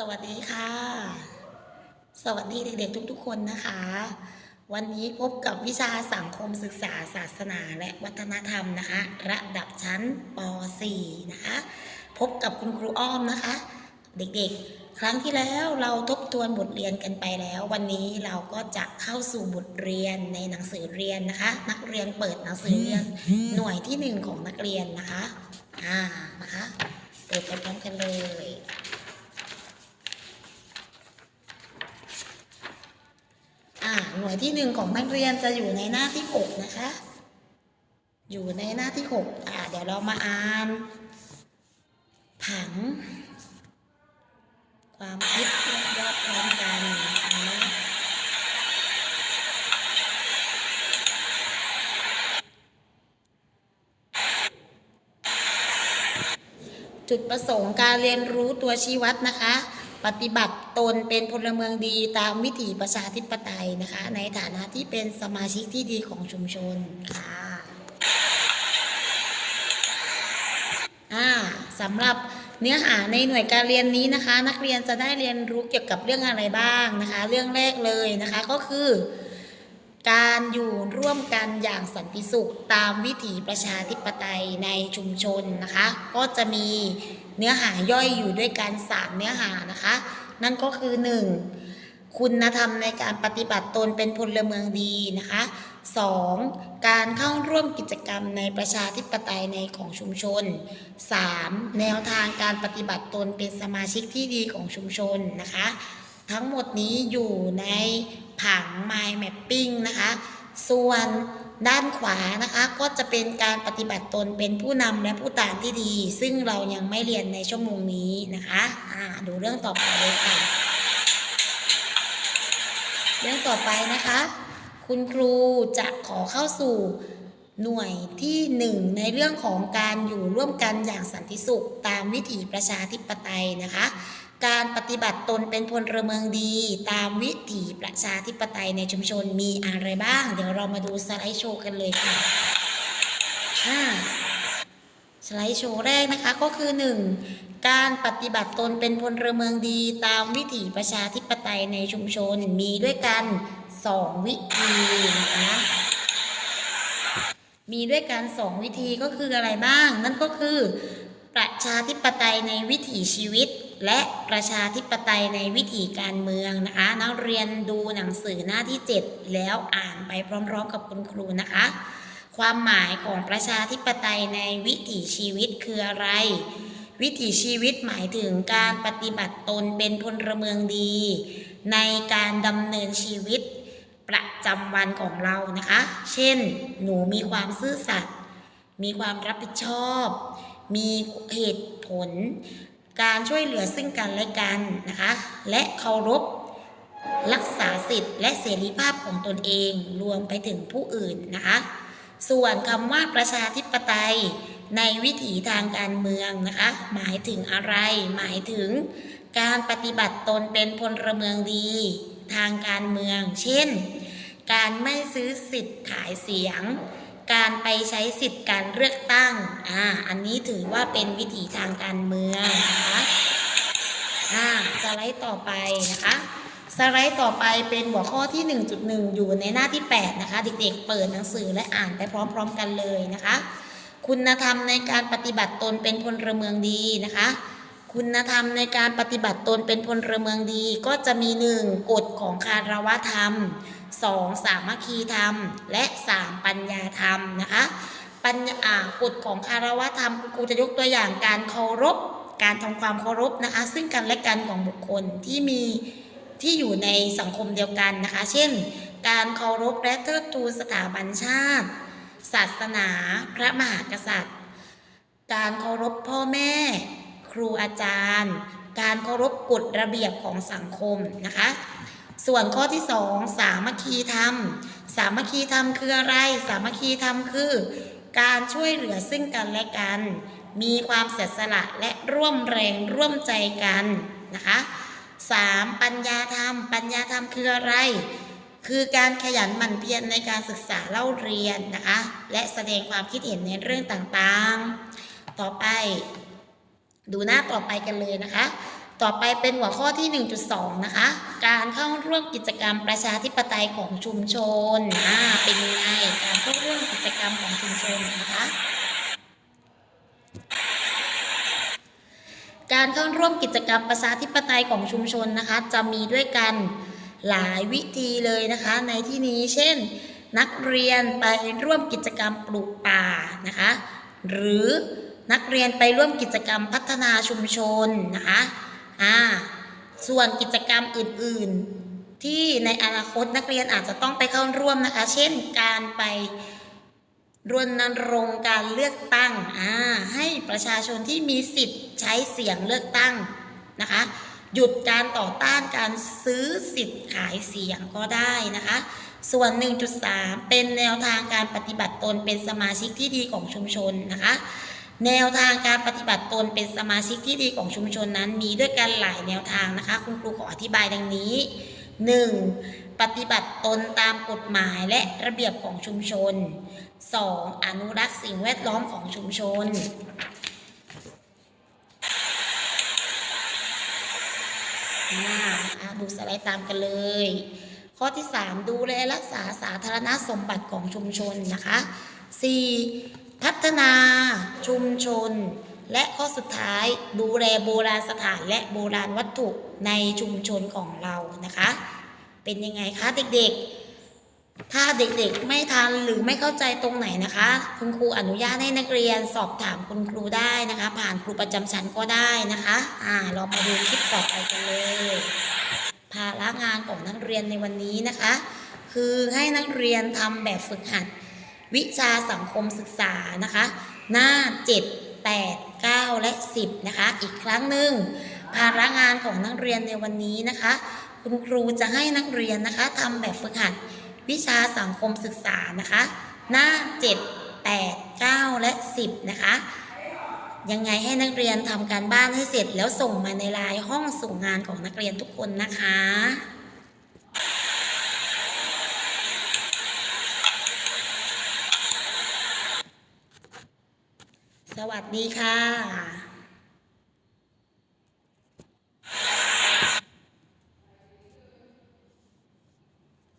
สวัสดีค่ะ สวัสดีเด็กๆทุกๆ คนนะคะ วันนี้พบกับวิชาสังคมศึกษาศาสนาและวัฒนธรรมนะคะ ระดับชั้นป .4 นะคะ พบกับคุณครูอ้อมนะคะ เด็กๆ ครั้งที่แล้วเราทบทวนบทเรียนกันไปแล้ว วันนี้เราก็จะเข้าสู่บทเรียนในหนังสือเรียนนะคะ นักเรียนเปิดหนังสือเรียนหน่วยที่หนึ่งของนักเรียนนะคะอ่านะคะเปิดไปพร้อมกันเลย อ่า หน่วยที่หนึ่งของนักเรียนจะอยู่ในหน้าที่หกนะคะ อยู่ในหน้าที่หกอ่าเดี๋ยวเรามาอ่าน ผัง ความคิดยอดพร้อมกันนะคะจุดประสงค์การเรียนรู้ตัวชี้วัดนะคะ ปฏิบัติตนเป็นพลเมืองดีตามวิถีประชาธิปไตยนะคะ ในฐานะที่เป็นสมาชิกที่ดีของชุมชนค่ะอ่าสำหรับเนื้อหาในหน่วยการเรียนนี้นะคะ นักเรียนจะได้เรียนรู้เกี่ยวกับเรื่องอะไรบ้างนะคะ เรื่องแรกเลยนะคะก็คือ การอยู่ร่วมกันอย่างสันติสุขตามวิถีประชาธิปไตยในชุมชนนะคะ ก็จะมีเนื้อหาย่อยอยู่ด้วยกันสามเนื้อหานะคะ นั่นก็คือ 1. คุณธรรมในการปฏิบัติตนเป็นพลเมืองดีนะคะ 2. การเข้าร่วมกิจกรรมในประชาธิปไตยในของชุมชน 3. แนวทางการปฏิบัติตนเป็นสมาชิกที่ดีของชุมชนนะคะ ทั้งหมดนี้อยู่ในผัง Mind Mapping นะคะ ส่วนด้านขวานะคะก็จะเป็นการปฏิบัติตนเป็นผู้นำและผู้ตามที่ดี ซึ่งเรายังไม่เรียนในชั่วโมงนี้นะคะอ่าดูเรื่องต่อไปเลยค่ะ เรื่องต่อไปนะคะ คุณครูจะขอเข้าสู่หน่วยที่หนึ่งในเรื่องของการอยู่ร่วมกันอย่างสันติสุขตามวิถีประชาธิปไตยนะคะ การปฏิบัติตนเป็นพลเมืองดี ตามวิถีประชาธิปไตยในชุมชนมีอะไรบ้าง เดี๋ยวเรามาดูสไลด์โชว์กันเลยค่ะอ่าสไลด์โชว์แรกนะคะก็คือ 1. การปฏิบัติตนเป็นพลเมืองดีตามวิถีประชาธิปไตยในชุมชนมีด้วยกัน 2 วิธีนะคะมีด้วยกันสองวิธีก็คืออะไรบ้าง นั่นก็คือ ประชาธิปไตยในวิถีชีวิต และประชาธิปไตยในวิถีการเมืองนะคะ นักเรียนดูหนังสือหน้าที่ 7 แล้วอ่านไปพร้อมๆ กับคุณครูนะคะ ความหมายของประชาธิปไตยในวิถีชีวิตคืออะไร วิถีชีวิตหมายถึงการปฏิบัติตนเป็นพลเมืองดี ในการดำเนินชีวิตประจำวันของเรานะคะ เช่น หนูมีความซื่อสัตย์มีความรับผิดชอบ มีเหตุผล การช่วยเหลือซึ่งกันและกันนะคะ และเคารพรักษาสิทธิ์และเสรีภาพของตนเองรวมไปถึงผู้อื่นนะคะ ส่วนคำว่าประชาธิปไตยในวิถีทางการเมืองนะคะ หมายถึงอะไร หมายถึงการปฏิบัติตนเป็นพลเมืองดี ทางการเมือง เช่น การไม่ซื้อสิทธิ์ขายเสียง การไปใช้สิทธิ์การเลือกตั้ง อ่า อันนี้ถือว่าเป็นวิถีทางการเมืองนะคะ อ่า สไลด์ต่อไปนะคะ สไลด์ต่อไปเป็นหัวข้อที่ 1.1 อยู่ในหน้าที่ 8 นะคะ เด็กๆ เปิดหนังสือและอ่านไปพร้อม ๆ กันเลยนะคะ คุณธรรมในการปฏิบัติตนเป็นพลเมืองดีนะคะ คุณธรรมในการปฏิบัติตนเป็นพลเมืองดี ก็จะมี 1. กฎของคารวะธรรม 2. สามัคคีธรรม และ 3. ปัญญาธรรมนะคะ ปัญญากฎของคารวะธรรมครูจะยกตัวอย่างการเคารพ การทำความเคารพนะคะ ซึ่งกันและกันของบุคคลที่มีที่อยู่ในสังคมเดียวกันนะคะ เช่น การเคารพและเทิดทูนสถาบันชาติ ศาสนาพระมหากษัตริย์ การเคารพพ่อแม่ ครูอาจารย์ การเคารพกฎระเบียบของสังคมนะคะ ส่วนข้อที่สองสามัคคีธรรม สามัคคีธรรมคืออะไร สามัคคีธรรมคือ การช่วยเหลือซึ่งกันและกัน มีความเสียสละและร่วมแรงร่วมใจกันนะคะสามปัญญาธรรม ปัญญาธรรมคืออะไร คือการขยันหมั่นเพียรในการศึกษาเล่าเรียนนะคะ และแสดงความคิดเห็นในเรื่องต่างๆ ต่อไป ดูหน้าต่อไปกันเลยนะคะ ต่อไปเป็นหัวข้อที่ 1.2 นะคะ การเข้าร่วมกิจกรรมประชาธิปไตยของชุมชนอ่าเป็นยังไงการเข้าร่วมกิจกรรมของชุมชนนะคะการเข้าร่วมกิจกรรมประชาธิปไตยของชุมชนนะคะ จะมีด้วยกันหลายวิธีเลยนะคะ ในที่นี้เช่น นักเรียนไปร่วมกิจกรรมปลูกป่านะคะ หรือนักเรียนไปร่วมกิจกรรมพัฒนาชุมชนนะคะ อ่าส่วนกิจกรรมอื่นๆ ที่ในอนาคตนักเรียนอาจจะต้องไปเข้าร่วมนะคะ เช่นการไปรณรงค์การเลือกตั้งอ่าให้ประชาชนที่มีสิทธิ์ใช้เสียงเลือกตั้งนะคะ หยุดการต่อต้านการซื้อสิทธิ์ขายเสียงก็ได้นะคะ ส่วน 1.3 เป็นแนวทางการปฏิบัติตนเป็นสมาชิกที่ดีของชุมชนนะคะ แนวทางการปฏิบัติตนเป็นสมาชิกที่ดีของชุมชนนั้น มีด้วยกันหลายแนวทางนะคะ คุณครูขออธิบายดังนี้ 1. ปฏิบัติตนตามกฎหมายและระเบียบของชุมชน 2. อนุรักษ์สิ่งแวดล้อมของชุมชนอ่าดูสไลด์ตามกันเลย ข้อที่ 3 ดูแลรักษาสาธารณสมบัติของชุมชนนะคะ 4. พัฒนาชุมชน และข้อสุดท้ายดูแลโบราณสถานและโบราณวัตถุในชุมชนของเรานะคะ เป็นยังไงคะเด็กๆ ถ้าเด็กๆไม่ทันหรือไม่เข้าใจตรงไหนนะคะ คุณครูอนุญาตให้นักเรียนสอบถามคุณครูได้นะคะ ผ่านครูประจำชั้นก็ได้นะคะอ่าเรามาดูคลิปต่อไปกันเลยภาระงานของนักเรียนในวันนี้นะคะ คือให้นักเรียนทำแบบฝึกหัด วิชาสังคมศึกษานะคะ หน้า 7 8 9 และ 10 นะคะ อีกครั้งหนึ่งภาระงานของนักเรียนในวันนี้นะคะ คุณครูจะให้นักเรียนนะคะทำแบบฝึกหัดวิชาสังคมศึกษานะคะ หน้า 7 8 9 และ 10 นะคะ ยังไงให้นักเรียนทำการบ้านให้เสร็จแล้วส่งมาในไลน์ห้องส่งงานของนักเรียนทุกคนนะคะ สวัสดีค่ะ